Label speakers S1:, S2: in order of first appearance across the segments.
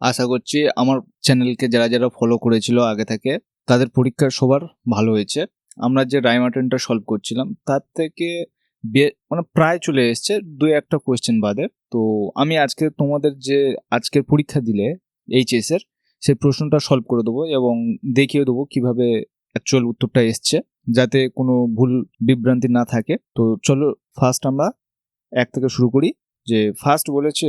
S1: আশা করছি আমার চ্যানেলকে যারা যারা ফলো করেছিল আগে থেকে, তাদের পরীক্ষা সবার ভালো হয়েছে। আমরা যে রাইমার্টেনটা সলভ করছিলাম, তার থেকে মানে প্রায় চলে এসছে দুই একটা কোয়েশ্চেন বাদে। তো আমি আজকে তোমাদের যে আজকের পরীক্ষা দিলে এইচএস এর সেই প্রশ্নটা সলভ করে দেবো এবং দেখিয়ে দেবো কীভাবে অ্যাকচুয়াল উত্তরটা এসছে, যাতে কোনো ভুল বিভ্রান্তি না থাকে। তো চলো ফার্স্ট আমরা এক থেকে শুরু করি। যে ফার্স্ট বলেছে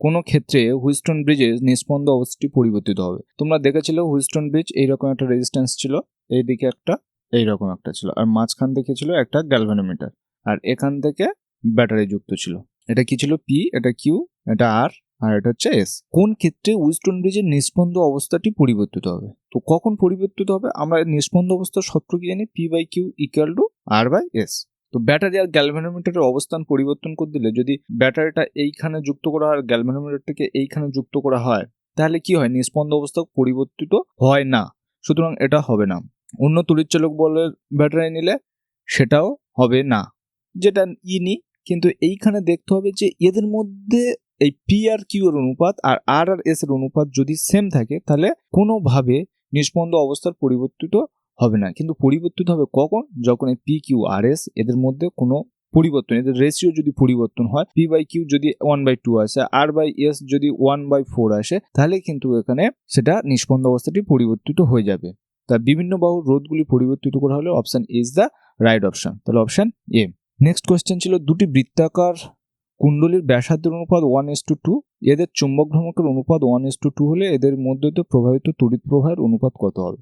S1: কোনো ক্ষেত্রে হুইস্টন ব্রিজের নিষ্পন্দ অবস্থাটি পরিবর্তিত হবে। তোমরা দেখেছিলে হুইস্টন ব্রিজ এইরকম একটা রেজিস্ট্যান্স ছিল, এইদিকে একটা, এইরকম একটা ছিল। আর মাঝখান থেকে ছিল একটা গ্যালভানোমিটার আর এখান থেকে ব্যাটারি যুক্ত ছিল। এটা কি ছিল? পি এটা কিউ এটা আর আর এটা হচ্ছে এস কোন ক্ষেত্রে উইস্টন ব্রিজের নিষ্পন্দ অবস্থাটি পরিবর্তিত হবে? তো কখন পরিবর্তিত হবে? আমরা নিষ্পন্দ অবস্থার সূত্র কি জানি? P by Q equal to R by S তো ব্যাটারি আর গ্যালভানোমিটারের অবস্থান পরিবর্তন করে দিলে যদি ব্যাটারিটা এইখানে যুক্ত করা হয় আর গ্যালভানোমিটারটাকে এইখানে যুক্ত করা হয়, তাহলে কি হয়? নিষ্পন্দ অবস্থা পরিবর্তিত হয় না। সুতরাং এটা হবে না। অন্য তড়িৎচালক বলের ব্যাটারি নিলে সেটাও হবে না। যেটা ই নি, কিন্তু এইখানে দেখতে হবে যে এদের মধ্যে এই পি আর কিউ এর অনুপাত আর আর আর এস এর অনুপাত যদি সেম থাকে, তাহলে কোনোভাবে নিষ্পন্দ অবস্থার পরিবর্তিত হবে না। কিন্তু পরিবর্তিত হবে কখন? যখন এই পি কিউ আর এস এদের মধ্যে কোনো পরিবর্তন, এদের রেশিও যদি পরিবর্তন হয় পি বাই কিউ যদি ওয়ান বাই টু আসে আর বাই এস যদি ওয়ান বাই ফোর আসে, তাহলে কিন্তু এখানে সেটা নিষ্পন্দ অবস্থাটি পরিবর্তিত হয়ে যাবে। তা বিভিন্ন বাহুর রোধগুলি পরিবর্তিত করা হলে option is the right option তাহলে অপশন এ নেক্সট কোয়েশ্চেন ছিল, দুটি বৃত্তাকার কুণ্ডলীর ব্যাসার্ধের অনুপাত ওয়ান এস টু টু এদের চুম্বক ভ্রমকের অনুপাত ওয়ান এস টু টু হলে এদের মধ্যে প্রবাহিত তড়িৎ প্রবাহের অনুপাত কত হবে?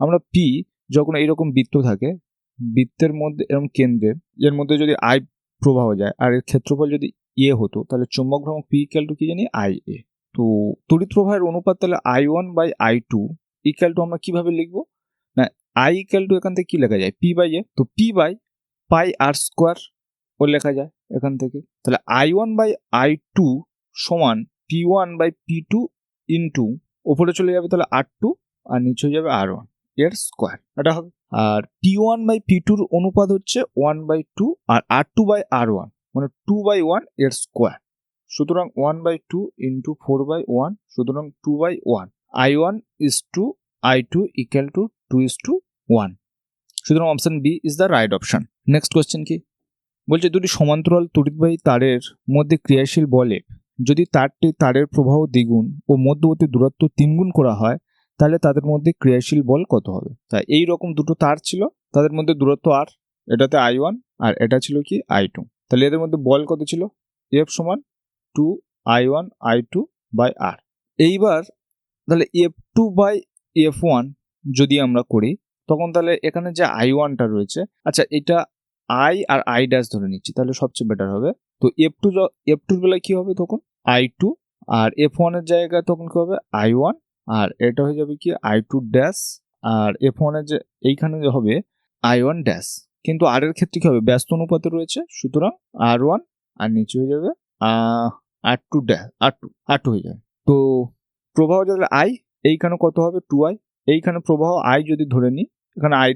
S1: আমরা পি যখন এইরকম বৃত্ত থাকে, বৃত্তের মধ্যে এরকম কেন্দ্রে, এর মধ্যে যদি আই প্রবাহ যায় আর এর ক্ষেত্রফল যদি এ হতো, তাহলে চুম্বক ভ্রমক পি ইকাল টু কি জানি আই এ তো তড়িৎ প্রবাহের অনুপাত তাহলে I one by I two equal to আমরা কীভাবে লিখব? না আই ইকাল টু এখান থেকে কী লেখা যায়? পি বাই এ তো P by pi R square ও লেখা যায় এখান থেকে। তাহলে I one by I two সমান P one by P two into ওপরে চলে যাবে তাহলে আর টু আর নিচে হয়ে যাবে আর ওয়ান এর স্কোয়ার এটা হবে। আর পি ওয়ান বাই পি টুর অনুপাত হচ্ছে one by two R R two by R one মানে টু বাই ওয়ানের স্কোয়ার সুতরাং one by two into four by one সুতরাং two by one I one is to I two equal to two is to one সুতরাং option B is the right option next question কি? বলছে, দুটি সমান্তরাল তড়িৎবাহী তারের মধ্যে ক্রিয়াশীল বলে, যদি তারটি তারের প্রবাহ দ্বিগুণ ও মধ্যবর্তী দূরত্ব তিনগুণ করা হয় তাহলে তাদের মধ্যে ক্রিয়াশীল বল কত হবে? তাই এই রকম দুটো তার ছিল, তাদের মধ্যে দূরত্ব আর এটাতে আই ওয়ান আর এটা ছিল কি আই টু তাহলে এদের মধ্যে বল কত ছিল? এফ সমান two I one I two by R এইবার তাহলে F two by F one যদি আমরা করি, তখন তাহলে এখানে যে আই ওয়ানটা রয়েছে আচ্ছা এটা আই আর আই ড্যাশ ধরে নিচ্ছি, তাহলে সবচেয়ে বেটার হবে। তো এফ টু এফ টুর বেলায় কী হবে তখন? আই টু আর এফ ওয়ানের জায়গায় তখন কী হবে? আই ওয়ান আর এটা হয়ে যাবে কি I two dash R F ওয়ানের যে এইখানে যে হবে আই ওয়ান ড্যাশ কিন্তু আর এর ক্ষেত্রে কি হবে? ব্যস্ত অনুপাতে রয়েছে, সুতরাং আর ওয়ান আর নিচে হয়ে যাবে R two dash R two R two হয়ে যাবে। তো প্রবাহ যদি আই এইখানে কত হবে? টু আই এইখানে প্রবাহ আই যদি ধরে নিই, এখানে আই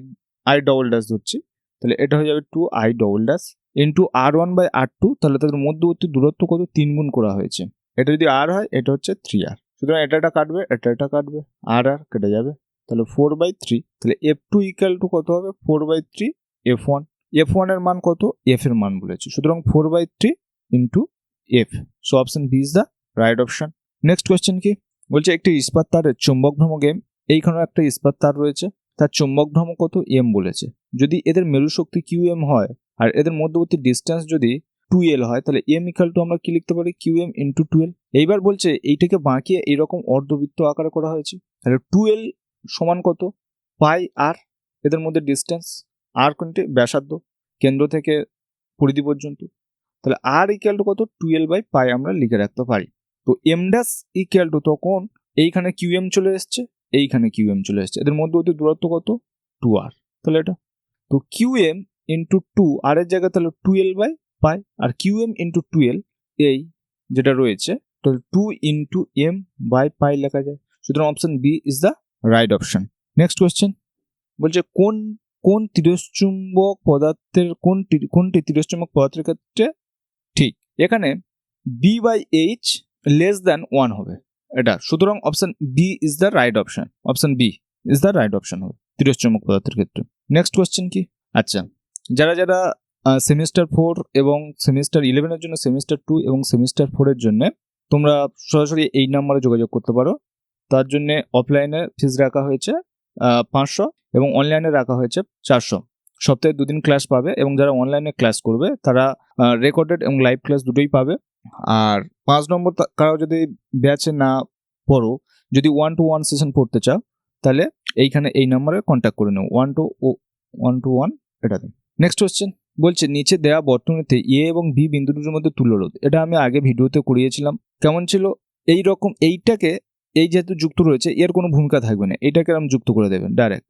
S1: আই ডবল ড্যাশ ধরছি, তাহলে এটা হয়ে যাবে two I double dash into R one by R two তাহলে তাদের মধ্যবর্তী দূরত্ব কত? তিন গুণ করা হয়েছে। এটা যদি আর হয়, এটা হচ্ছে থ্রি আর সুতরাং এটা এটা কাটবে, এটা এটা কাটবে, আর আর কেটে যাবে। তাহলে ফোর বাই থ্রি তাহলে এফ টু ইকাল টু কত হবে? Four by three F one F ওয়ানের মান কত? এফ এর মান বলেছে। সুতরাং four by three into F so option B is the right option next question কি? বলছে একটি ইস্পাত তারের চুম্বক ভ্রমক এম এইখানেও একটা ইস্পাত তার রয়েছে। তার চুম্বক ভ্রমক কত? এম বলেছে। যদি এদের মেরু শক্তি কিউ এম হয়, আর এদের মধ্যবর্তী ডিস্টেন্স যদি টু এল হয়, তাহলে এম ইকাল টু আমরা কি লিখতে পারি? কিউ এম ইন্টু টুয়েলভ এইবার বলছে এইটাকে বাঁকিয়ে এইরকম অর্ধবৃত্ত আকারে করা হয়েছে। তাহলে টুয়েলভ সমান কত? পাই আর এদের মধ্যে ডিস্টেন্স আর কোনটি? ব্যাসার্ধ, কেন্দ্র থেকে পরিধি পর্যন্ত। তাহলে আর ইকুয়াল টু কত? টুয়েলভ বাই পাই আমরা লিখে রাখতে পারি। তো এম ড্যাশ ইকুয়াল টু তখন এইখানে কিউ এম চলে এসছে, এইখানে কিউ এম চলে এসছে। এদের মধ্যবর্তী দূরত্ব কত? টু আর তাহলে এটা। তো Q M into two R এর জায়গায় তাহলে twelve by pi R Q M into twelve এই যেটা রয়েছে তাহলে two into M by pi লেখা যায়। সুতরাং option B is the right option next question বলছে, কোন কোন তিরশ্চুম্বক পদার্থের কোনটি কোনটি তিরশ্চুম্বক পদার্থের ক্ষেত্রে ঠিক? এখানে B by H less than one হবে। এটা, সুতরাং option B is the right option option B is the right option হবে তিরস্চমক পদার্থের ক্ষেত্রে। নেক্সট কোয়েশ্চেন কি? আচ্ছা যারা যারা সেমিস্টার ফোর এবং সেমিস্টার ইলেভেনের জন্য সেমিস্টার টু এবং সেমিস্টার ফোরের জন্য তোমরা সরাসরি এই নাম্বারে যোগাযোগ করতে পারো। তার জন্য অফলাইনে ফিস রাখা হয়েছে পাঁচশো এবং অনলাইনে রাখা হয়েছে চারশো। সপ্তাহে দুদিন ক্লাস পাবে এবং যারা অনলাইনে ক্লাস করবে, তারা রেকর্ডেড এবং লাইভ ক্লাস দুটোই পাবে। আর পাঁচ নম্বর কারও যদি ব্যাচে না পড়ো, যদি ওয়ান টু ওয়ান সেশন পড়তে চাও, তাহলে এইখানে এই নাম্বারে কন্ট্যাক্ট করে নেও। ওয়ান টু ও ওয়ান টু ওয়ান এটাতে নেক্সট কোশ্চেন বলছে, নিচে দেওয়া বর্তনীতে এ এবং বি বিন্দু দুটোর মধ্যে তুল্যরোধ এটা আমি আগে ভিডিওতে করিয়েছিলাম। কেমন ছিল? এই রকম এইটাকে, এই যেহেতু যুক্ত রয়েছে, এর কোনো ভূমিকা থাকবে না। এটাকে এরম যুক্ত করে দেবেন, ডাইরেক্ট।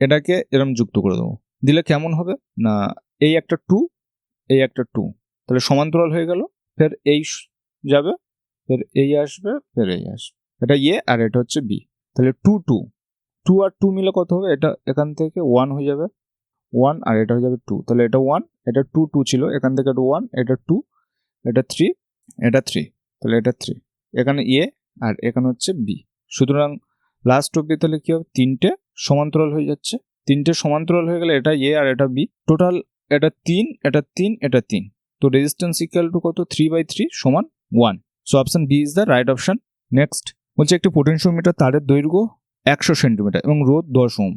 S1: এটাকে এরম যুক্ত করে দেবো। দিলে কেমন হবে? না, এই একটা টু, এই একটা টু। তাহলে সমান্তরাল হয়ে গেল, ফের এই যাবে, ফের এই আসবে, ফের এই আসবে। এটা এ আর এটা হচ্ছে বি। তাহলে টু টু। টু আর টু মিলে কত হবে? এটা এখান থেকে ওয়ান হয়ে যাবে। ওয়ান আর এটা হয়ে যাবে টু তাহলে এটা ওয়ান এটা টু টু ছিল। এখান থেকে এটা ওয়ান এটা টু এটা থ্রি এটা থ্রি তাহলে এটা থ্রি এখানে এ আর এখানে হচ্ছে বি সুতরাং লাস্ট অব্দি তাহলে কী হবে? তিনটে সমান্তরাল হয়ে যাচ্ছে। তিনটে সমান্তরাল হয়ে গেলে এটা এ আর এটা বি টোটাল এটা তিন এটা তিন এটা তিন। তো রেজিস্ট্যান্স ইকুয়াল টু কত? থ্রি বাই থ্রি সমান one so option B is the right option next বলছে একটি পোটেনশিওমিটার তারের দৈর্ঘ্য একশো সেন্টিমিটার এবং রোদ দশ ওম।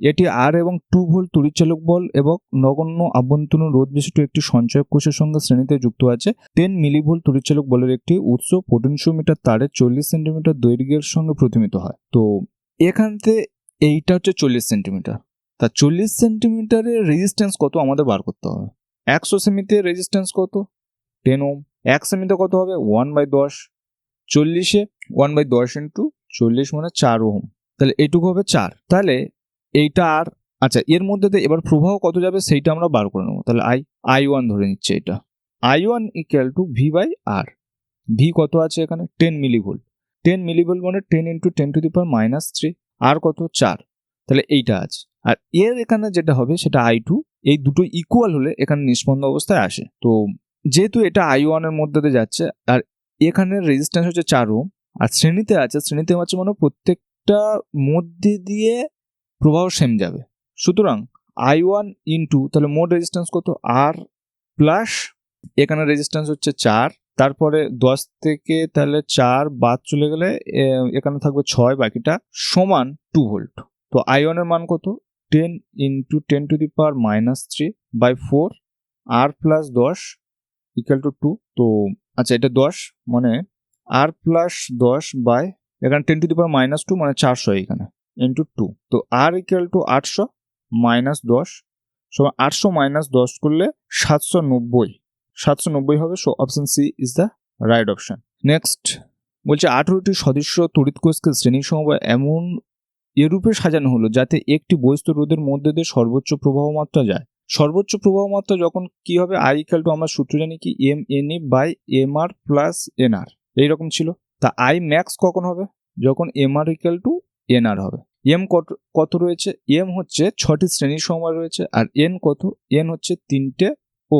S1: এটি আর এবং টু ভোল্ট তড়িৎচালক বল এবং নগণ্য আভ্যন্তরীণ রোধ বিশিষ্ট একটি সঞ্চয়ক কোষের সঙ্গে শ্রেণীতে যুক্ত আছে। টেন মিলিভোল্ট তড়িৎচালক বলের একটি উৎস পোটেনশিওমিটার তারের চল্লিশ সেন্টিমিটার দৈর্ঘ্যের সঙ্গে প্রতিমিত হয়। তো এখান থেকে এইটা হচ্ছে চল্লিশ সেন্টিমিটার তা চল্লিশ সেন্টিমিটারের রেজিস্ট্যান্স কত আমাদের বার করতে হবে? একশো সেমিতে রেজিস্ট্যান্স কত? টেন ওম। এক সেমিতে কত হবে? ওয়ান বাই দশ। চল্লিশে ওয়ান বাই দশ ইন্টু চল্লিশ মানে চার ওম। তাহলে এটুকু হবে চার। তাহলে এইটা আর আচ্ছা এর মধ্যে এবার প্রবাহ কত যাবে সেইটা আমরা বার করে নেব। তাহলে আই আই ওয়ান ধরে নিচ্ছে এটা। I one equal to V by R V কত আছে এখানে? টেন মিলিভোল্ট টেন মিলিভোল্ট মানে ten into ten to the power minus three R কত? চার। তাহলে এইটা আছে। আর এর এখানে যেটা হবে সেটা আই টু এই দুটো ইকুয়াল হলে এখানে নিষ্পন্দ অবস্থায় আসে। তো যেহেতু এটা আই ওয়ানের মধ্যে দিয়ে যাচ্ছে, আর এখানে রেজিস্ট্যান্স হচ্ছে চার ওম আর শ্রেণীতে আছে শ্রেণীতে আছে মানে প্রত্যেকটা মধ্যে দিয়ে প্রবাহ সেম যাবে। সুতরাং আই ওয়ান ইন্টু তাহলে মোট রেজিস্ট্যান্স কত? আর প্লাস এখানে রেজিস্ট্যান্স হচ্ছে চার, তারপরে দশ থেকে তাহলে চার বাদ চলে গেলে এখানে থাকবে ছয়, বাকিটা সমান টু ভোল্ট তো আই ওয়ানের মান কত? Ten into ten to the power minus three by four R plus দশ ইকুয়াল টু টু তো আচ্ছা এটা দশ মানে আর প্লাস দশ বাই এখানে ten to the power minus two মানে চারশো এখানে। ইন্টু টু তো আর ইকুয়াল টু আটশো মাইনাস দশ, সমান আটশো মাইনাস দশ করলে সাতশো নব্বই। সাতশো নব্বই হবে so option C is the right option next বলছে আঠেরোটি সদস্য তড়িৎ কোষকে শ্রেণি সমবায় এমন এরূপে সাজানো হলো যাতে একটি বস্তু রোধের মধ্যে দিয়ে সর্বোচ্চ প্রবাহ মাত্রা যায়। সর্বোচ্চ প্রবাহ মাত্রা যখন কি হবে? আই ইকাল টু আমরা সূত্র জানি কি? M N E by M R plus N R এইরকম ছিল। তা আই ম্যাক্স কখন হবে? যখন M R equal to N R হবে। এম কত কত রয়েছে? এম হচ্ছে ছটি শ্রেণির সময় রয়েছে আর এন কত? এন হচ্ছে তিনটে ও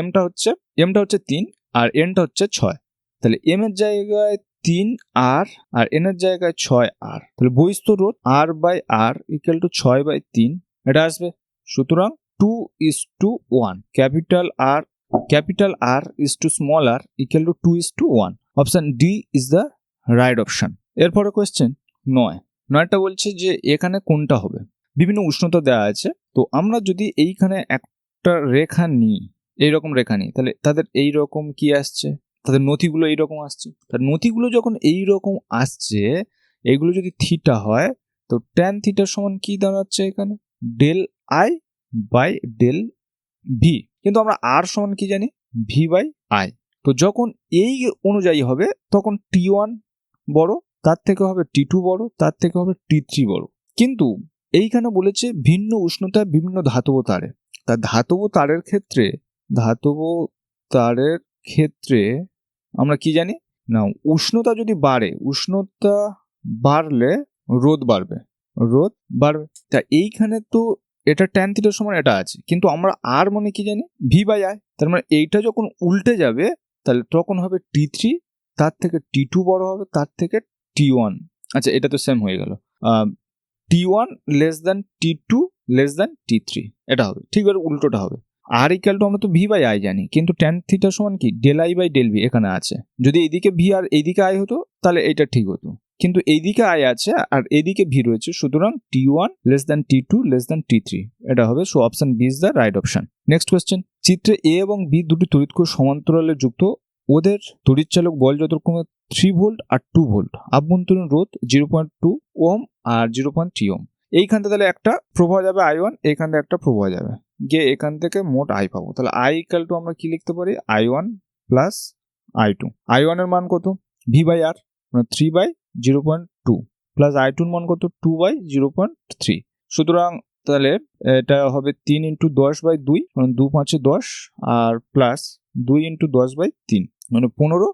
S1: এমটা হচ্ছে এমটা হচ্ছে তিন আর এনটা হচ্ছে ছয়। তাহলে এম এর জায়গায় তিন আর আর এন এর জায়গায় ছয় আর তাহলে বহিস্থ রোধ R by R equal to ছয় বাই তিন, এটা আসবে। সুতরাং two is to one capital R capital R is to small R equal to two is to one option D is the right option এরপরে কোয়েশ্চেন নয়। নয়টা বলছে যে এখানে কোনটা হবে? বিভিন্ন উষ্ণতা দেওয়া আছে। তো আমরা যদি এইখানে একটা রেখা নিই, এইরকম রেখা নিই, তাহলে তাদের এই রকম কি আসছে? তাদের নথিগুলো এইরকম আসছে। তার নথিগুলো যখন এই রকম আসছে, এগুলো যদি থিটা হয়, তো ট্যান থিটার সমান কি দাঁড়াচ্ছে এখানে? Del I by del V কিন্তু আমরা আর সমান কি জানি? ভি বাই আই তো যখন এই অনুযায়ী হবে, তখন টি ওয়ান বড় তার থেকে হবে টি টু বড়, তার থেকে হবে টি থ্রি বড়। কিন্তু এইখানে বলেছে ভিন্ন উষ্ণতা বিভিন্ন ধাতব তারে। তা ধাতব তারের ক্ষেত্রে, ধাতব তারের ক্ষেত্রে আমরা কি জানি? না, উষ্ণতা যদি বাড়ে, উষ্ণতা বাড়লে রোদ বাড়বে রোদ বাড়বে। তা এইখানে তো এটা ট্যান থিটার সমান এটা আছে। কিন্তু আমরা আর মানে কি জানি? ভি বাই আই তার মানে এইটা যখন উল্টে যাবে, তাহলে তখন হবে টি থ্রি, তার থেকে টি টু বড় হবে, তার থেকে টি ওয়ান আচ্ছা এটা তো সেম হয়ে গেল। T one less than T two less than T three এটা হবে। ঠিক এবার উল্টোটা হবে। আর ইকাল টু আমরা তো ভি বাই আই জানি, কিন্তু ট্যান থিটা সমান কি? Del I by del V এখানে আছে। যদি এইদিকে ভি আর এইদিকে আই হতো, তাহলে এইটা ঠিক হতো। কিন্তু এইদিকে আই আছে আর এইদিকে ভি রয়েছে, সুতরাং T one less than T two less than T three এটা হবে so option B is the right option next question চিত্রে এ এবং বি দুটি তড়িৎ সমান্তরালে যুক্ত। ওদের তড়িৎচালক বল যথাক্রমে থ্রি ভোল্ট আর টু ভোল্ট আভ্যন্তরীণ রোধ জিরো পয়েন্ট টু ওম আর জিরো পয়েন্ট থ্রি ওম। এইখানটা তাহলে একটা প্রবাহ যাবে আই ওয়ান এইখানটা একটা প্রবাহ যাবে। গিয়ে এখান থেকে মোট আই পাবো। তাহলে আই ইকাল টু আমরা কি লিখতে পারি? I one plus I two I ওয়ানের মান কত? ভি বাই আর মানে three by zero point two plus I টুর মান কত? Two by zero point three সুতরাং তাহলে এটা হবে তিন ইন্টু দশ বাই দুই মানে দু পাঁচে দশ, আর প্লাস দুই ইন্টু দশ বাই তিন। মানে পনেরো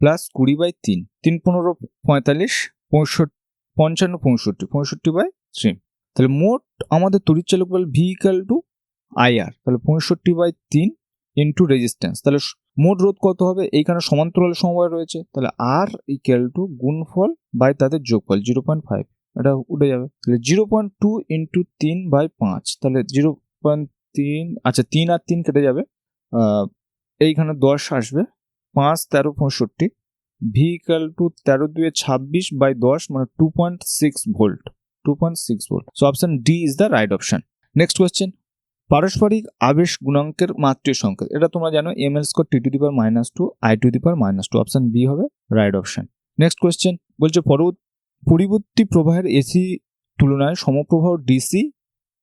S1: প্লাস কুড়ি বাই তিন তিন পনেরো পঁয়তাল্লিশ, পঁয়ষট্টি, পঞ্চান্ন পঁয়ষট্টি পঁয়ষট্টি বাই থ্রি। তাহলে মোট আমাদের তড়িৎচালক বল ভিকাল টু আইআর তাহলে পঁয়ষট্টি বাই তিন ইন্টু রেজিস্ট্যান্স তাহলে মোট রোধ কত হবে? এইখানে সমান্তরাল সমবায় রয়েছে। তাহলে আর ইকুয়াল টু গুণফল বাই তাদের যোগফল জিরো পয়েন্ট ফাইভ এটা উঠে যাবে। তাহলে জিরো পয়েন্ট টু ইন্টু তিন বাই পাঁচ। তাহলে জিরো পয়েন্ট তিন আচ্ছা তিন আর তিন কেটে যাবে। এইখানে দশ আসবে। পাঁচ তেরো পঁয়ষট্টি ভি ইকাল টু তেরো দুয়ে ছাব্বিশ বাই দশ মানে two point six volt two point six volt so option D is the right option next question পারস্পরিক আবেশ গুণাঙ্কের মাত্রীয় সংকেত। এটা তোমরা জানো M L square T to the power minus two I to the power minus two option B হবে right option next question বলছে, পরিবর্তী প্রবাহের এসি তুলনায় সমপ্রবাহ ডিসি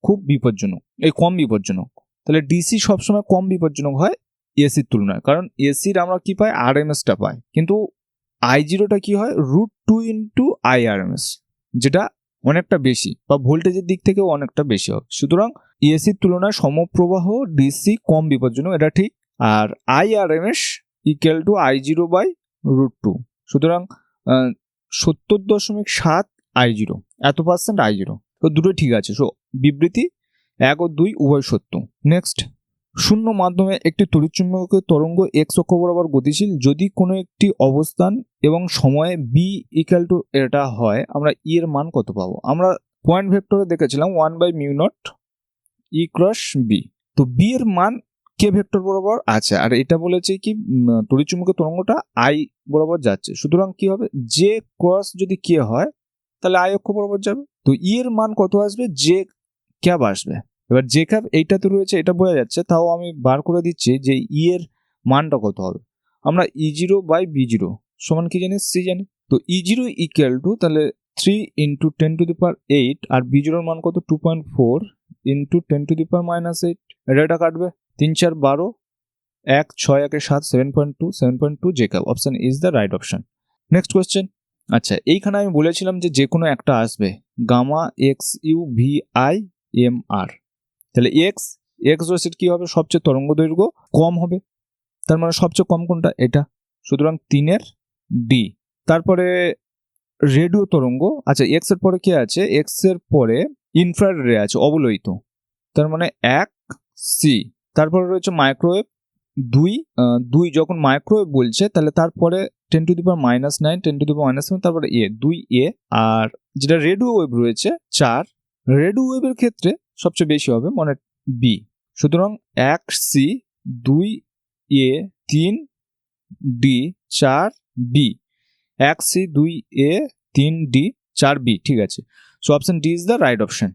S1: খুব বিপজ্জনক। এই কম বিপজ্জনক। তাহলে ডিসি সবসময় কম বিপজ্জনক হয় এসির তুলনায়। কারণ এসির আমরা কি পাই? আর এম এসটা পাই। কিন্তু আই জিরোটা কি হয়? Root two into I R M S যেটা অনেকটা বেশি বা ভোল্টেজের দিক থেকেও অনেকটা বেশি হবে। সুতরাং এসির তুলনায় সমপ্রবাহ ডিসি কম বিপজ্জনক, এটা ঠিক। আর I R M S equal to I zero by root two সুতরাং সত্তর দশমিক সাত আই জিরো এত পার্সেন্ট আই জিরো তো দুটো ঠিক আছে। সো বিবৃতি এক ও দুই উভয় সত্য। নেক্সট শূন্য মাধ্যমে একটি তড়িৎচুম্বকীয় তরঙ্গ এক্স অক্ষ বরাবর গতিশীল, যদি কোনো একটি অবস্থান এবং সময়ে বি ইকাল টু এটা হয়, আমরা ই এর মান কত পাবো? আমরা পয়েন্ট ভেক্টরে দেখেছিলাম one by mu not E cross B তো বি এর মান কে ভেক্টর বরাবর আছে, আর এটা বলেছে কি তড়িৎচুম্বকীয় তরঙ্গটা আই বরাবর যাচ্ছে। সুতরাং কি হবে? যে ক্রস যদি কে হয়, তাহলে আই অক্ষ বরাবর যাবে। তো ই এর মান কত আসবে? যে ক্যাব আসবে। এবার যে ক্যাব এইটাতে রয়েছে, এটা বোঝা যাচ্ছে, তাও আমি বার করে দিচ্ছি যে ই এর মানটা কত হবে। আমরা E zero by B zero সমান কি জানি? সি জানি। তো ই জিরো ইকুয়াল টু তাহলে three into ten to the power eight R B জিরোর মান কত? Two point four into ten to the power minus eight এটা কাটবে। তিন চার বারো, এক, ছয় একে সাত seven point two seven point two J cab option is the right option next question আচ্ছা এইখানে আমি বলেছিলাম যে যে কোনো একটা আসবে। Gamma X U V I M R তাহলে এক্স এক্স রয়েছে কি হবে? সবচেয়ে তরঙ্গ দৈর্ঘ্য কম হবে। তার মানে সবচেয়ে কম কোনটা? এটা। সুতরাং তিনের ডি তারপরে রেডিও তরঙ্গ। আচ্ছা এক্সের পরে কি আছে? এক্সের পরে ইনফ্রারেড রে আছে, অবলোহিত। তার মানে এক সি তারপরে রয়েছে মাইক্রোওয়েভ দুই। দুই যখন মাইক্রোওয়েভ বলছে, তাহলে তারপরে ten to the power minus nine ten to the power minus তারপরে এ দুই এ আর যেটা রেডিও ওয়েভ রয়েছে, চার। রেডিও ওয়েভের ক্ষেত্রে সবচেয়ে বেশি হবে মানে বি সুতরাং এক সি দুই এ তিন ডি চার বি এক সি দুই এ তিন ডি চার বি ঠিক আছে। So option D is the right option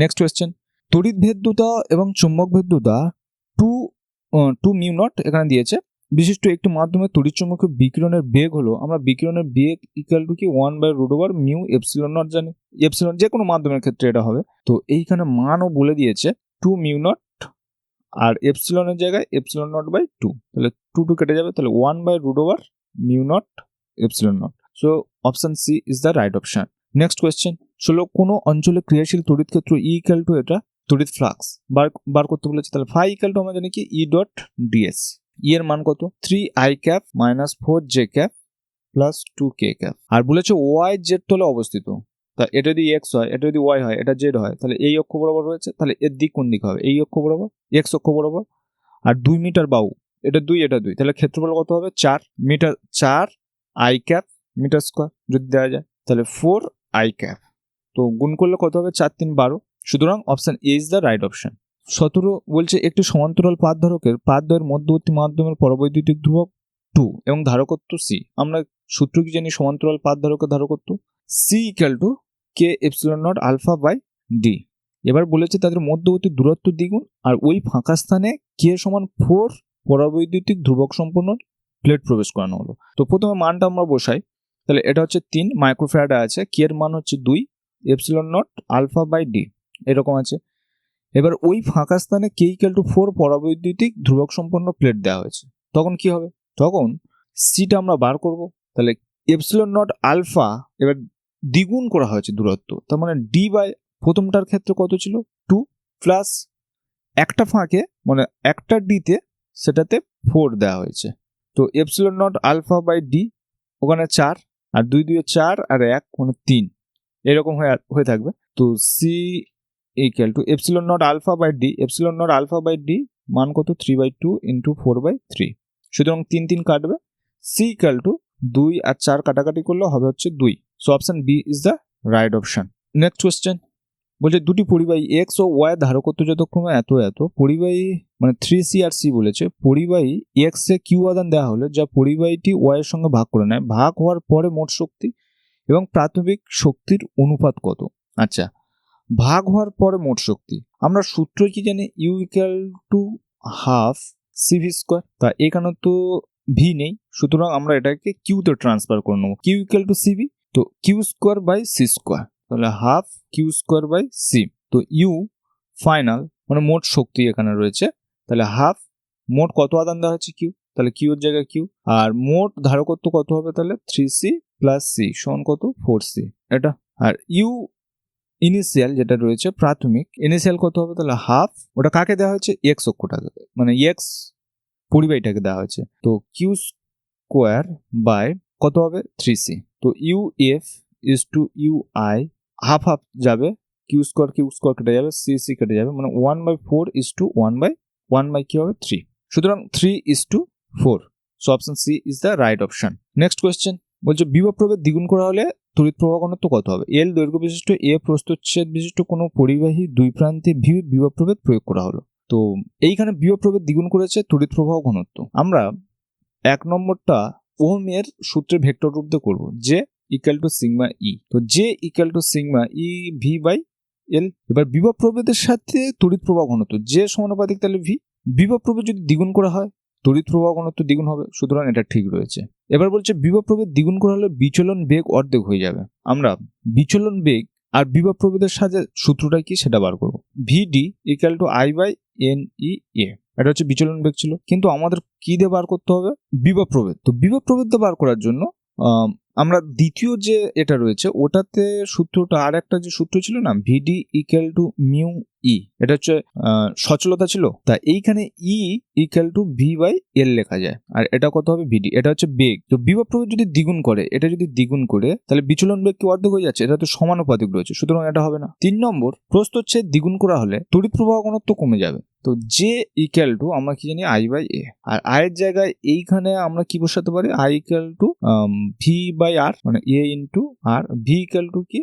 S1: next question তড়িৎ ভেদ্যতা এবং চুম্বক ভেদ্যতা টু টু মিউ নট এখানে দিয়েছে। বিশিষ্ট একটি মাধ্যমে তড়িৎচুম্বকীয় বিকিরণের বেগ হলো, আমরা বিকিরণের বেগ ইকুয়াল টু কি? One by root over mu epsilon naught জানি। এপসিলন যে কোনো মাধ্যমের ক্ষেত্রে এটা হবে। তো এইখানে মানও বলে দিয়েছে টু মিউ নট আর এপসিলনের জায়গায় এপসিলন নট বাই টু তাহলে টু টু কেটে যাবে, তাহলে one by root over mu naught epsilon naught so option C is the right option next question চলো কোনো অঞ্চলে ক্রিয়াশীল তড়িৎ ক্ষেত্র ই ইকাল টু এটা তড়িৎ ফ্লাক্স বার বার করতে বলেছে, তাহলে ফাই ইকাল টু আমরা জানি কি? ই ডট ডিএস ই এর মান কত? Three I cap minus four J cap plus two K cap আর বলেছে ওয়াই জেড তলে অবস্থিত। তা এটা যদি এক্স হয়, এটা যদি ওয়াই হয়, এটা জেড হয়, তাহলে এই অক্ষ বরাবর রয়েছে, তাহলে এর দিক কোন দিক হবে? এই অক্ষ বরাবর? এক্স অক্ষ বরাবর। আর দুই মিটার বাউ এটা দুই এটা দুই। তাহলে ক্ষেত্রফল কত হবে? চার মিটার, চার আই ক্যাপ মিটার স্কোয়ার যদি দেওয়া যায়, তাহলে ফোর আই ক্যাপ তো গুণ করলে কত হবে? চার তিন বারো। সুতরাং option A is the right option সতেরো বলছে একটি সমান্তরাল পাত ধারকের, পাত দ্বয়ের মধ্যবর্তী মাধ্যমের পরবৈদ্যুতিক ধ্রুবক টু এবং ধারকত্ব সি। আমরা সূত্র কি জানি সমান্তরাল পাত ধারকের ধারকত্ব? C equal to K epsilon naught alpha by D এবার বলেছে তাদের মধ্যবর্তী দূরত্ব দ্বিগুণ আর ওই ফাঁকা স্থানে কে সমান ফোর পরাবৈদ্যুতিক ধ্রুবক সম্পন্ন প্লেট প্রবেশ করানো হলো। তো প্রথমে মানটা আমরা বসাই। তাহলে এটা হচ্ছে তিন মাইক্রোফ্যারাডে আছে কে এর মান হচ্ছে দুই epsilon naught alpha by D এরকম আছে। এবার ওই ফাঁকা স্থানে কে ইকাল টু ফোর পরাবৈদ্যুতিক ধ্রুবক সম্পন্ন প্লেট দেওয়া হয়েছে। তখন কি হবে? তখন সিটা আমরা বার করব। তাহলে এপসিলন নট আলফা এবার দ্বিগুণ করা হয়েছে দূরত্ব। তার মানে ডি বাই প্রথমটার ক্ষেত্রে কত ছিল? টু প্লাস একটা ফাঁকে মানে একটা ডিতে সেটাতে ফোর দেওয়া হয়েছে। তো epsilon naught alpha by D ওখানে চার, আর দুই দুই চার, আর এক মানে তিন। এরকম হয়ে হয়ে থাকবে। তো C equal to epsilon naught alpha by D epsilon naught alpha by D মান কত? Three by two into four by three সুতরাং তিন তিন কাটবে। সি ইকুয়াল টু দুই আর চার কাটাকাটি করলে হবে হচ্ছে দুই। So option B is the right option next question বলছে, দুটি পরিবাহী এক্স ও ওয়াই ধারকত্ব যথাক্রমে এত এত। পরিবাহী মানে থ্রি সি আর সি বলেছে পরিবাহী এক্স এ কিউ আদান দেওয়া হলে যা পরিবাহীটি ওয়াই এর সঙ্গে ভাগ করে নেয়। ভাগ হওয়ার পরে মোট শক্তি এবং প্রাথমিক শক্তির অনুপাত কত? আচ্ছা ভাগ হওয়ার পরে মোট শক্তি। আমরা সূত্র কি জানি? U equal to half CV square তা এখানে তো ভি নেই। সুতরাং আমরা এটাকে কিউতে ট্রান্সফার করে নেব। কিউ ইকাল টু সিভি তো Q square by C square তাহলে half Q square by C তো ইউ ফাইনাল মানে মোট শক্তি এখানে রয়েছে। তাহলে হাফ মোট কত আদান দেওয়া হচ্ছে কিউ তাহলে কিউ এর জায়গায় কিউ আর মোট ধারকত্ব কত হবে তাহলে? থ্রি সি প্লাস সি সমান কত? ফোর সি এটা। আর ইউ ইনিশিয়াল যেটা রয়েছে প্রাথমিক ইনিশিয়াল কত হবে তাহলে হাফ ওটা কাকে দেওয়া হয়েছে? এক্স অক্ষটাকে মানে এক্স পরিবাহীটাকে দেওয়া হয়েছে। তো কিউ স্কোয়ার বাই কত হবে? থ্রি সি তো U F is to U I half half যাবে কিউ স্কোয়ার কিউ স্কোয়ার কেটে যাবে সি সি কেটে যাবে মানে one by four is to one by one by কি হবে থ্রি সুতরাং three is to four so option C is the right option next question বলছে বিভব প্রভেদ দ্বিগুণ করা হলে তড়িৎ প্রবাহ ঘনত্ব কত হবে? এল দৈর্ঘ্য বিশিষ্ট এ প্রস্তচ্ছেদ বিশিষ্ট কোনো পরিবাহী দুই প্রান্তে ভি বিভব প্রভেদ প্রয়োগ করা হলো। তো এইখানে বিভব প্রভেদ দ্বিগুণ করেছে তড়িৎ প্রবাহ ঘনত্ব। আমরা এক নম্বরটা ওহমের সূত্রে ভেক্টর রূপ দিয়ে করব যে ইকাল টু সিগমা ই তো J equal to sigma E V by L এবার বিভব প্রভেদের সাথে তড়িৎ প্রবাহ ঘনত্ব যে সমানুপাতিক তাহলে ভি বিভব প্রভেদ যদি দ্বিগুণ করা হয় তড়িৎ প্রবাহ ঘনত্ব দ্বিগুণ হবে, সুতরাং এটা ঠিক রয়েছে। এবার বলছে বিভব প্রভেদ দ্বিগুণ করা হলে বিচলন বেগ অর্ধেক হয়ে যাবে। আমরা বিচলন বেগ আর বিভব প্রভেদের সাথে সূত্রটা কি সেটা বার করব। VD equal to I by N E A এটা হচ্ছে বিচলন বেগ ছিল। কিন্তু আমাদের কি দিয়ে বার করতে হবে? বিভব প্রভেদ তো বিভব প্রভেদ বার করার জন্য আমরা দ্বিতীয় যে এটা রয়েছে, ওটাতে সূত্রটা আর একটা যে সূত্র ছিল না VD equal to mu E এটা হচ্ছে সচলতা ছিল। তা এইখানে E equal to V by L লেখা যায়। আর এটা কত হবে? ভিডি এটা হচ্ছে বেগ। তো বিভব প্রভেদ যদি দ্বিগুণ করে, এটা যদি দ্বিগুণ করে, তাহলে বিচলন বেগ কি অর্ধেক হয়ে যাচ্ছে? এটা তো সমানুপাতিক রয়েছে, সুতরাং এটা হবে না। তিন নম্বর প্রস্তচ্ছেদ দ্বিগুণ করা হলে তড়িৎ প্রবাহ ঘনত্ব কমে যাবে। তো জে ইকাল টু আমরা কি জানি? আই বাই এ আর আয়ের জায়গায় এইখানে আমরা কি বসাতে পারি? I equal to V by R মানে A into R V equal to কি?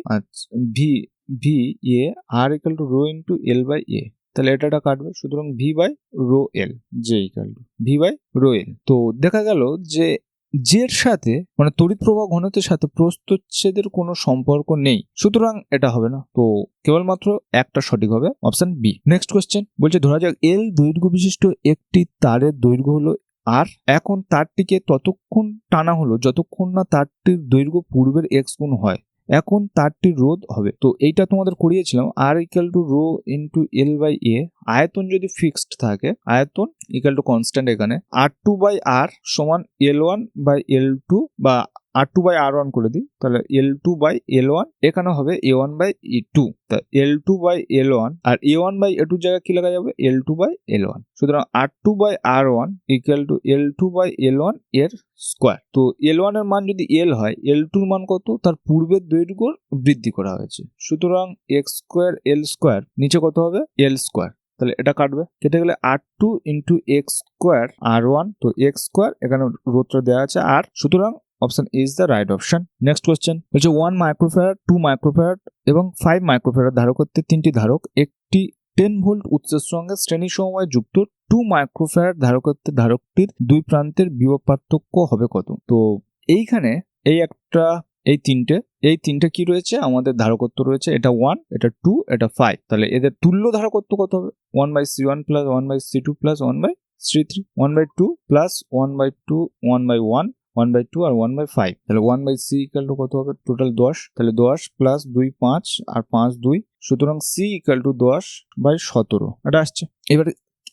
S1: V V A R equal to rho into L by A তাহলে এটা এটা কাটবে সুতরাং V by rho L J equal to V by rho L তো দেখা গেল যে জের সাথে মানে তড়িৎ প্রবাহ ঘনত্বের সাথে প্রস্তচ্ছেদের কোনো সম্পর্ক নেই। সুতরাং এটা হবে না। তো কেবলমাত্র একটা সঠিক হবে অপশন বি নেক্সট কোয়েশ্চেন বলছে ধরা যাক এল দৈর্ঘ্য বিশিষ্ট একটি তারের দৈর্ঘ্য হলো আর এখন তারটিকে ততক্ষণ টানা হলো, যতক্ষণ না তারটির দৈর্ঘ্য পূর্বের এক্স গুণ হয়। এখন তারটি রোধ হবে। তো এইটা তোমাদের করিয়েছিলাম R equal to rho into L by A আয়তন যদি ফিক্সড থাকে, আয়তন ইকাল টু কনস্ট্যান্ট এখানে আর টু বাই আর সমান L one by L two বা R two by R one করে দিই, তাহলে L two by L one এখানে হবে A one by E two তা L two by L one R A one by A টুর জায়গায় কি লেখা যাবে? L two by L one সুতরাং R two by R one equal to L two by L ওয়ানের square তো L ওয়ানের মান যদি এল হয় এল টুর মান কত? তার পূর্বের দৈর্ঘ্য বৃদ্ধি করা হয়েছে, সুতরাং এক্স স্কোয়ার এল স্কোয়ার নিচে কত হবে? এল স্কোয়ার তাহলে এটা কাটবে, কেটে গেলে R two into X square R one তো এক্স স্কোয়ার এখানে রোধটা দেওয়া আছে, আর সুতরাং option is the right option next question বলছে ওয়ান মাইক্রোফ্যারাড টু মাইক্রোফ্যারাড এবং ফাইভ মাইক্রোফ্যারাড ধারকত্বের তিনটি ধারক। একটি টেন ভোল্ট উৎসের সঙ্গে শ্রেণি সমবায় যুক্ত টু মাইক্রোফ্যারাড ধারকত্বের ধারকটির দুই প্রান্তের বিভব পার্থক্য হবে কত? তো এইখানে এই একটা, এই তিনটে এই তিনটে কি রয়েছে? আমাদের ধারকত্ব রয়েছে, এটা ওয়ান এটা টু এটা ফাইভ তাহলে এদের তুল্য ধারকত্ব কত হবে? One by C one plus one by C two plus one by C three one by two plus one by two one by one one by two R one by five তাহলে one by C equal to কত হবে? Total দশ। তাহলে দশ plus দুই, পাঁচ আর পাঁচ, দুই। সুতরাং সি ইকাল টু দশ বাই সতেরো। এটা আসছে। এবার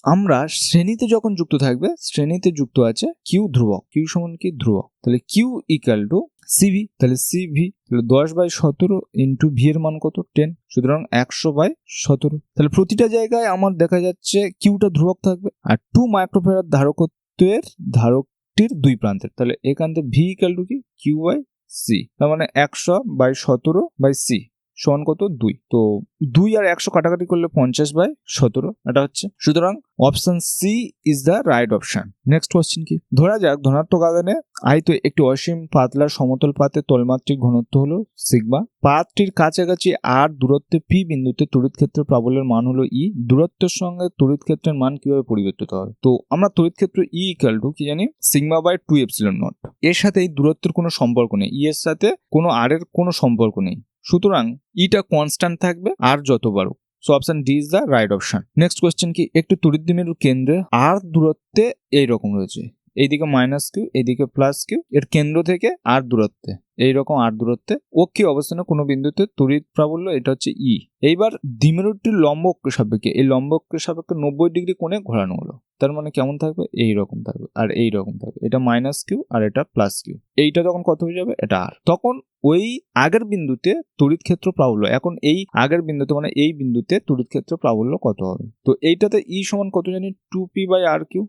S1: আমরা শ্রেণীতে যখন যুক্ত থাকবে, শ্রেণীতে যুক্ত আছে কিউ ধ্রুবক। কিউ সমান কি? ধ্রুবক। তাহলে কিউ ইকাল টু সিভি তাহলে সিভি তাহলে দশ বাই সতেরো ইন্টু ভি এর মান কত? টেন সুতরাং একশো বাই সতেরো। তাহলে প্রতিটা জায়গায় আমার দেখা যাচ্ছে কিউটা ধ্রুবক থাকবে আর টু মাইক্রোফেরার ধারকত্বের ধারকটির দুই প্রান্তের। তাহলে এখান থেকে ভি ইকাল টু কি? কিউ বাই সি তার মানে একশো বাই সতেরো বাই সি সমান কত? দুই। তো দুই আর একশো কাটাকাটি করলে পঞ্চাশ বাই সতেরো। এটা হচ্ছে। সুতরাং option C is the right option next question কি? ধরা যাক, ধনাত্মক আদানে আয়ত একটি অসীম পাতলা সমতল পাতে তলমাত্রিক ঘনত্ব হলো সিগমা পাতটির কাছাকাছি আর দূরত্বে পি বিন্দুতে তড়িৎ ক্ষেত্রের প্রাবল্যের মান হলো ই দূরত্বের সঙ্গে তড়িৎ ক্ষেত্রের মান কীভাবে পরিবর্তিত হয় তো আমরা তড়িৎ ক্ষেত্র ই ইকাল টু কি জানি? Sigma by two epsilon naught এর সাথে এই দূরত্বের কোনো সম্পর্ক নেই। ই এর সাথে কোনো আর এর কোনো সম্পর্ক নেই। সুতরাং ইটা কনস্ট্যান্ট থাকবে আর যত বাড়ুক so option D is the right option next question কি, একটি তড়িৎ কেন্দ্রে আর দূরত্বে এইরকম রয়েছে। এইদিকে মাইনাস কিউ এইদিকে প্লাস কিউ এর কেন্দ্র থেকে আর দূরত্বে। এইরকম আর দূরত্বে। কি অবস্থানে? কোনো বিন্দুতে তড়িৎ প্রাবল্য, এটা হচ্ছে ই এইবার দ্বিমেরুটির লম্ব অক্ষের সাপেক্ষে এই লম্ব অক্ষের সাপেক্ষে নব্বই ডিগ্রি কোণে ঘোরানো হলো। তার মানে কেমন থাকবে? এই রকম থাকবে, আর এই রকম থাকবে। এটা মাইনাস কিউ আর এটা প্লাস কিউ এইটা তখন কত হয়ে যাবে? এটা আর তখন ওই আগের বিন্দুতে তড়িৎ ক্ষেত্র প্রাবল্য, এখন এই আগের বিন্দুতে মানে এই বিন্দুতে তড়িৎ ক্ষেত্র প্রাবল্য কত হবে? তো এইটাতে ই সমান কত জানি? Two P by R cube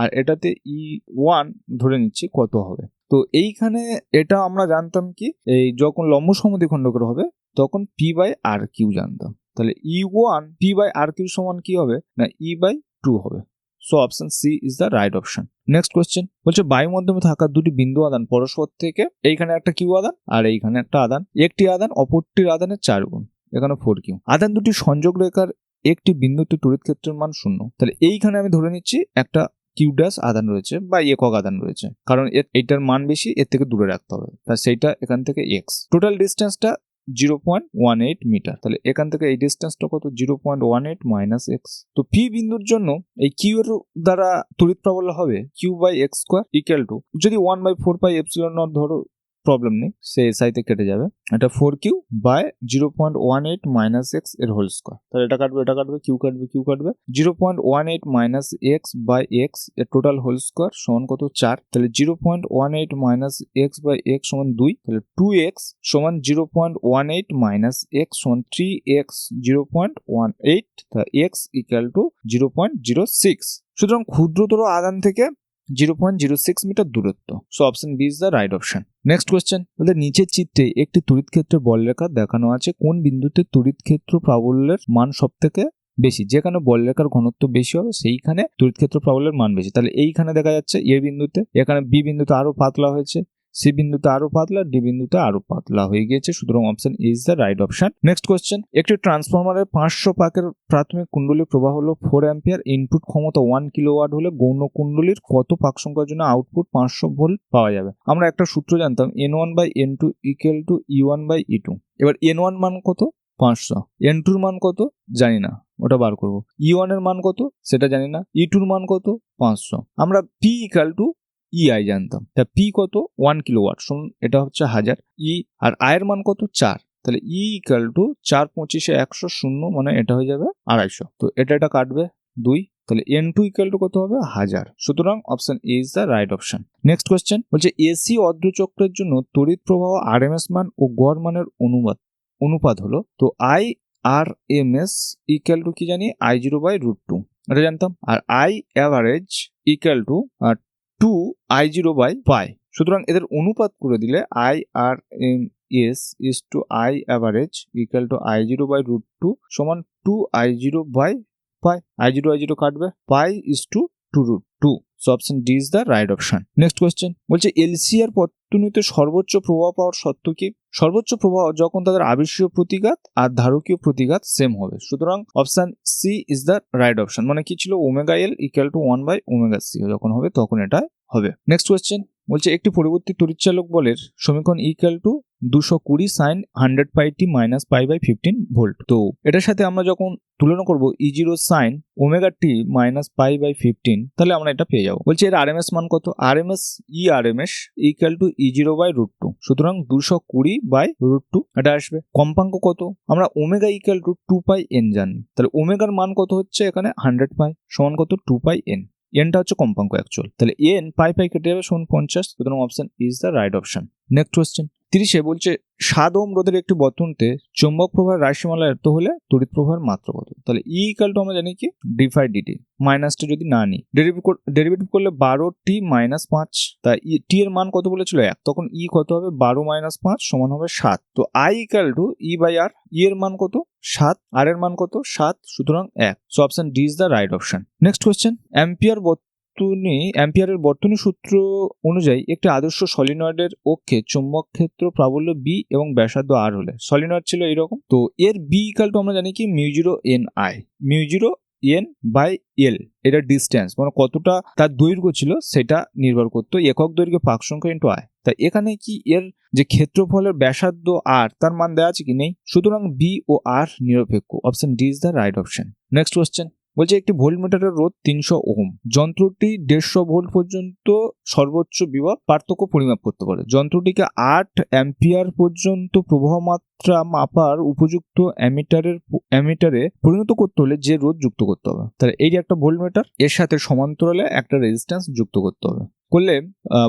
S1: আর এটাতে ই ওয়ান ধরে নিচ্ছি কত হবে? তো এইখানে এটা আমরা জানতাম কি, এই যখন লম্ব সমদ্বিখণ্ডকের হবে, তখন পি বাই আর কিউ জানতাম। তাহলে E one P by R cube সমান কি হবে? না ই বাই টু হবে। So option C is the right option next question বলছে বায়ু মাধ্যমে থাকা দুটি বিন্দু আদান পরস্পর থেকে, এইখানে একটা কিউ আদান আর এইখানে একটা আদান একটি আদান অপরটির আদানের চার গুণ, এখানে ফোর কিউ। আদান দুটি সংযোগ রেখার একটি বিন্দুতে তড়িৎ ক্ষেত্রের মান শূন্য। তাহলে এইখানে আমি ধরে নিচ্ছি একটা কিউ ড্যাশ আদান রয়েছে বা একক আদান রয়েছে। কারণ এটার মান বেশি, এর থেকে দূরে রাখতে হবে। তা সেইটা এখান থেকে এক্স টোটাল ডিস্টেন্সটা zero point one eight metre তাহলে এখান থেকে এই ডিস্টেন্সটা কত? Zero point one eight minus X তো পি বিন্দুর জন্য এই কিউ এর দ্বারা তড়িৎ প্রবল হবে Q by X square equal to যদি one by four by epsilon naught ধরো প্রবলেম নেই, সে এসআইতে কেটে যাবে। এটা four Q by zero point one eight minus এক্সের হোল স্কোয়ার তাহলে এটা কাটবে এটা কাটবে কিউ কাটবে কিউ কাটবে। Zero point one eight minus X by এক্সের টোটাল হোল স্কোয়ার সমান কত? চার। তাহলে zero point one eight minus X by X সমান দুই। তাহলে টু এক্স সমান zero point one eight minus X সমান three X zero point one eight X equal to zero point zero six সুতরাং ক্ষুদ্রতর আদান থেকে zero point zero six metre দূরত্ব। So option B is the right option next question বলতে নিচের চিত্রে একটি তড়িৎ ক্ষেত্রের বলরেখা দেখানো আছে, কোন বিন্দুতে তড়িৎ ক্ষেত্র প্রাবল্যের মান সব থেকে বেশি? যেখানে বল রেখার ঘনত্ব বেশি হবে, সেইখানে তড়িৎ ক্ষেত্র প্রাবল্যের মান বেশি। তাহলে এইখানে দেখা যাচ্ছে এ বিন্দুতে, এখানে বি বিন্দুতে আরও পাতলা হয়েছে। সি বিন্দুতে আরও পাতলা, ডি বিন্দুতে আরও পাতলা হয়ে গিয়েছে। সুতরাং option is the right option next question একটি ট্রান্সফরমারের পাঁচশো পাকের প্রাথমিক কুণ্ডলী প্রবাহ হলো ফোর অ্যাম্পিয়ার ইনপুট ক্ষমতা ওয়ান কিলোওয়াট হলে গৌণ কুণ্ডলীর কত পাক সংখ্যার জন্য আউটপুট পাঁচশো ভোল্ট পাওয়া যাবে? আমরা একটা সূত্র জানতাম N one by N two equal to E one by E two এবার এন ওয়ান মান কত? পাঁচশো। এন টুর মান কত? জানি না, ওটা বার করব। ই ওয়ানের মান কত? সেটা জানি না। ই টুর মান কত? পাঁচশো। আমরা পি ইকাল টু ইআই জানতাম। তা পি কত? ওয়ান কিলোওয়াট শুনুন, এটা হচ্ছে হাজার। ই আর আয়ের মান কত? চার। তাহলে ই ইকাল টু চার পঁচিশে একশো শূন্য মানে এটা হয়ে যাবে আড়াইশো। তো এটা এটা কাটবে দুই। তাহলে এন টু ইকাল টু কত হবে? হাজার। সুতরাং option A is the right option next question বলছে এসি অর্ধচক্রের জন্য তড়িৎ প্রবাহ আর এম এস মান ও গড় মানের অনুপাত অনুপাত হলো। তো I R M S equal to কি জানি? I zero by root two এটা জানতাম। আর I average equal to two I zero by pi. সুতরাং এদের অনুপাত করে দিলে I R M S is to I average equal to I zero by root two সমান two I zero by pi. I zero I zero কাটবে, pi is to two root two. So option D is the right option. Next question, বলছে LCR পত্তনীতে সর্বোচ্চ প্রভাব পাওয়ার সত্য কি? সর্বোচ্চ প্রভাব যখন তাদের আবিষ্য প্রতিঘাত আর ধারকীয় প্রতিঘাত সেম হবে। সুতরাং option C is the right option মানে কি ছিল? Omega L equal to one by omega C যখন হবে তখন এটা হবে। নেক্সট কোয়েশ্চেন বলছে, একটি পরবর্তী তড়িৎচালক বলের সমীকরণ ইকুয়াল টু দুশো কুড়ি sine hundred pi T minus pi by fifteen volt তো এটার সাথে আমরা যখন তুলনা করব E zero sine omega T minus pi by fifteen তাহলে আমরা এটা পেয়ে যাব। বলছি, এর আরএমএস মান কত? RMS E RMS equal to E zero by root two সুতরাং দুশো কুড়ি বাই রুট টু এটা আসবে। কম্পাঙ্ক কত? আমরা omega equal to two pi N জানি। তাহলে ওমেগার মান কত হচ্ছে এখানে? হান্ড্রেড পাই সমান কত? টু পাই এন এনটা হচ্ছে কম্পাঙ্ক অ্যাকচুয়াল তাহলে এন পাই পাই কেটে যাবে সমান পঞ্চাশ, সুতরাং option is the right option next question তিরিশে বলছে সাত ওম রোধের একটি বর্তনীতে চৌম্বক প্রভার রাশিমালা এত হলে তড়িৎ প্রভার মাত্রা কত? তাহলে ই ইকাল টু আমরা জানি কি? ডিফাই ডিটি মাইনাসটা যদি না নিই ডেরিভেটিভ ডেরিভেটিভ করলে বারো টি মাইনাস পাঁচ তা টি এর মান কত বলেছিল? এক। তখন ই কত হবে? বারো মাইনাস পাঁচ সমান হবে সাত। তো I equal to E by R E এর মান কত? সাত। আর এর মান কত? সাত, সুতরাং এক। So option D is the right option next question ampere বর্তনী, অ্যাম্পিয়ারের বর্তনী সূত্র অনুযায়ী একটি আদর্শ সলিনয়েডের অক্ষে চুম্বক ক্ষেত্র প্রাবল্য বি এবং ব্যাসার্ধ আর হলে। সলিনয়েড ছিল এরকম তো এর বি ইকাল আমরা জানি কি? Mu zero N I. Mu zero N by L. এটা ডিস্টেন্স মানে কতটা তার দৈর্ঘ্য ছিল সেটা নির্ভর করতো। একক দৈর্ঘ্য পাক সংখ্যা ইন্টু আয় তাই এখানে কি এর যে ক্ষেত্রফলের ব্যাসার্ধ আর তার মান দেওয়া আছে কি? নেই। সুতরাং বি ও আর নিরপেক্ষ। Option D is the right option next question বলছে একটি ভোল্টমিটারের রোধ তিনশো ওহম। যন্ত্রটি দেড়শো ভোল্ট পর্যন্ত সর্বোচ্চ বিভব পার্থক্য পরিমাপ করতে পারে। যন্ত্রটিকে আট অ্যাম্পিয়ার পর্যন্ত প্রবাহ মাত্রা মাপার উপযুক্ত অ্যামিটারের অ্যামিটারে পরিণত করতে হলে যে রোধ যুক্ত করতে হবে। তাহলে এই একটা ভোল্টমিটার এর সাথে সমান্তরালে একটা রেজিস্ট্যান্স যুক্ত করতে হবে। করলে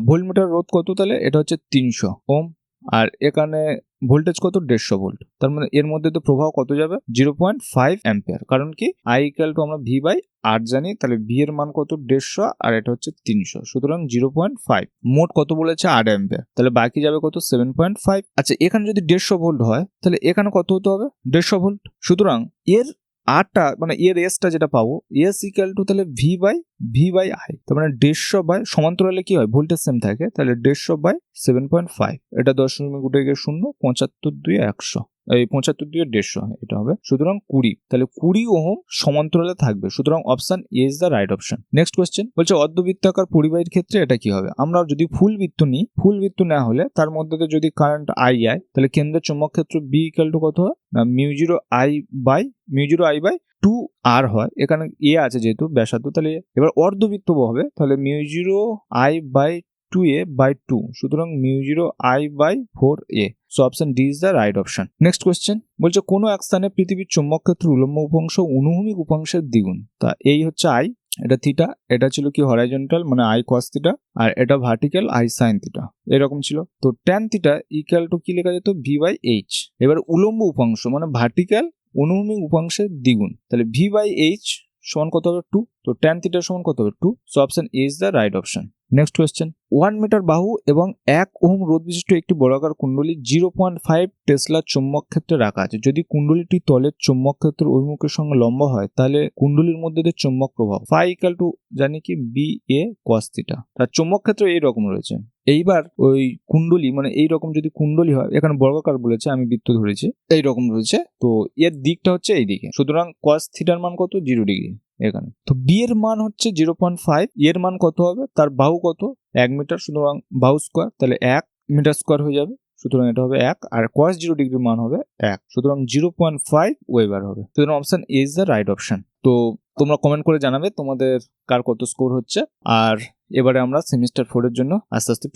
S1: ভোল্টমিটার রোধ কত তাহলে? এটা হচ্ছে তিনশো ওম আর এখানে ভোল্টেজ কত? দেড়শো ভোল্ট। তার মানে এর মধ্যে তো প্রবাহ কত যাবে? Zero point five ampere. কারণ কি? আই ইকাল টু আমরা ভি বাই আর জানি, তাহলে ভি এর মান কত? দেড়শো, আর এটা হচ্ছে তিনশো। সুতরাং জিরো পয়েন্ট ফাইভ। মোট কত বলেছে? আট অ্যাম্পিয়ার। তাহলে বাকি যাবে কত? Seven point five. আচ্ছা এখানে যদি দেড়শো ভোল্ট হয়, তাহলে এখানে কত হতে হবে? দেড়শো ভোল্ট। সুতরাং এর আরটা মানে এর এসটা যেটা পাবো এস ইকাল টু তাহলে V by V by I তার মানে দেড়শো বাই সমান্তরালে কি হয়? ভোল্টেজ সেম থাকে, তাহলে দেড়শো বাই সেভেন পয়েন্ট ফাইভ এটা দশমিক উঠে গিয়ে শূন্য, পঁচাত্তর দুই একশো। এই পঁচাত্তর দিয়ে দেড়শো এটা হবে। সুতরাং কুড়ি, তাহলে কুড়ি ওহম সমান্তরালে থাকবে। সুতরাং option A is the right option next question বলছে অর্ধবৃত্তাকার পরিবাহীর ক্ষেত্রে এটা কি হবে? আমরা যদি ফুল বৃত্ত নিই, ফুল বৃত্ত নেওয়া হলে তার মধ্যে যদি কারেন্ট আই আয় তাহলে কেন্দ্রের চুম্বক ক্ষেত্র বি ইকাল টু কত হয়? না mu zero I by mu zero I by two আর হয়। এখানে এ আছে যেহেতু, ব্যাসার্ধ, তাহলে এবার অর্ধবৃত্ত হবে। তাহলে mu zero I by two A by two সুতরাং mu zero I by four A so option D is the right option next question বলছে, কোনো এক স্থানে পৃথিবীর চুম্বক ক্ষেত্র উলম্ব উপাংশ অনুভূমিক উপাংশের দ্বিগুণ। তা এই হচ্ছে আই এটা থিটা এটা ছিল কি হরাইজন্টাল মানে আই কস থিটা আর এটা ভার্টিক্যাল আই সাইন থিটা এরকম ছিল। তো ট্যান থিটা ইকুয়াল টু কি লেখা যেত? ভি বাই এইচ এবার উলম্ব উপাংশ মানে ভার্টিক্যাল অনুভূমিক উপাংশের দ্বিগুণ। তাহলে ভি বাই এইচ সমান কত হবে? টু তো ট্যান থিটার সমান কত হবে? Two so option is the right option next question one metre বাহু এবং এক ওহম রোধ বিশিষ্ট একটি বর্গাকার কুণ্ডলী জিরো পয়েন্ট ফাইভ টেসলা চুম্বক ক্ষেত্রে রাখা আছে। যদি কুণ্ডলীটি তলের চুম্বক ক্ষেত্রের অভিমুখের সঙ্গে লম্বা হয়, তাহলে কুণ্ডলীর মধ্যে দিয়ে চুম্বক প্রভাব ফাই ইকাল টু জানি কি? বি এ কস্তিটা তার চুম্বক ক্ষেত্র এইরকম রয়েছে। এইবার ওই কুণ্ডলী মানে এই রকম যদি কুণ্ডলী হয়, এখানে বর্গাকার বলেছে, আমি বৃত্ত ধরেছি, এই রকম রয়েছে। তো এর দিকটা হচ্ছে এই দিকে সুতরাং কস থিটার মান কত? জিরো ডিগ্রি এখানে। তো বি এর মান হচ্ছে জিরো পয়েন্ট ফাইভ এর মান কত হবে? তার বাহু কত? এক মিটার, সুতরাং বাহু স্কোয়ার তাহলে এক মিটার স্কোয়ার হয়ে যাবে, সুতরাং এটা হবে এক, আর কস জিরো ডিগ্রি মান হবে এক, সুতরাং জিরো পয়েন্ট ফাইভ ওয়েবার হবে। সুতরাং option is the right option তো তোমরা কমেন্ট করে জানাবে তোমাদের কার কত স্কোর হচ্ছে, আর এবারে আমরা সেমিস্টার ফোরের জন্য আস্তে আস্তে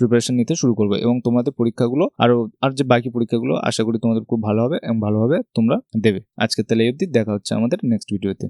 S1: প্রিপারেশন নিতে শুরু করব, এবং তোমাদের পরীক্ষাগুলো আরও, আর যে বাকি পরীক্ষাগুলো, আশা করি তোমাদের খুব ভালো হবে, এবং ভালোভাবে তোমরা দেবে। আজকে তাহলে এই অবধি, দেখা হচ্ছে আমাদের নেক্সট ভিডিওতে